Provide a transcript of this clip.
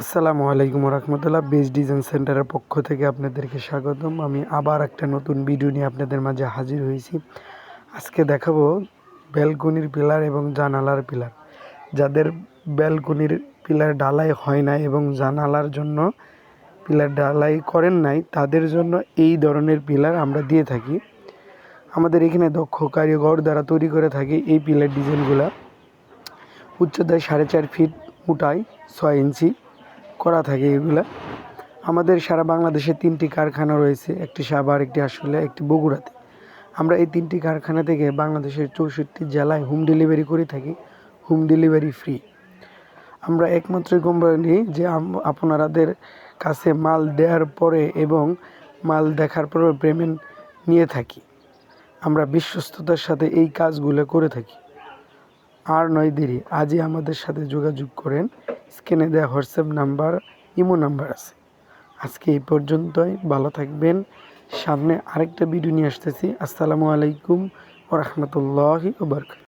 আসসালামু আলাইকুম রহমতুল্লাহ base design সেন্টারের পক্ষ থেকে আপনাদেরকে স্বাগতম। আমি আবার একটা নতুন ভিডিও নিয়ে আপনাদের মাঝে হাজির হয়েছি। আজকে দেখাবো ব্যালকনির পিলার এবং জানালার পিলার। যাদের ব্যালকনির পিলার ডালাই হয় না এবং জানালার জন্য পিলার ডালাই করেন নাই, তাদের জন্য এই ধরনের পিলার আমরা দিয়ে থাকি। আমাদের এখানে দক্ষ কারিগর দ্বারা তৈরি করে থাকি এই পিলার ডিজাইনগুলা। উচ্চতায় সাড়ে চার ফিট, মোটায় ছয় ইঞ্চি। করা থাকে এগুলা। আমাদের সারা বাংলাদেশে তিনটি কারখানা রয়েছে, একটি সাভার, একটি আশুলিয়া, একটি বগুড়াতে। আমরা এই তিনটি কারখানা থেকে বাংলাদেশের চৌষট্টি জেলায় হোম ডেলিভারি করে থাকি, হোম ডেলিভারি ফ্রি। আমরা একমাত্র কোম্পানি যে আপনাদের কাছে মাল দেওয়ার পরে এবং মাল দেখার পরে পেমেন্ট নিয়ে থাকি। আমরা বিশ্বস্ততার সাথে এই কাজগুলো করে থাকি। আর নয় দেরি, আজই আমাদের সাথে যোগাযোগ করেন। স্ক্রিনে দেওয়া হোয়াটসঅ্যাপ নাম্বার, ইমো নাম্বার আছে। আজকে এই পর্যন্তই, ভালো থাকবেন। সামনে আরেকটা ভিডিও নিয়ে আসতেছি। আসসালামু আলাইকুম ও ওবরকাত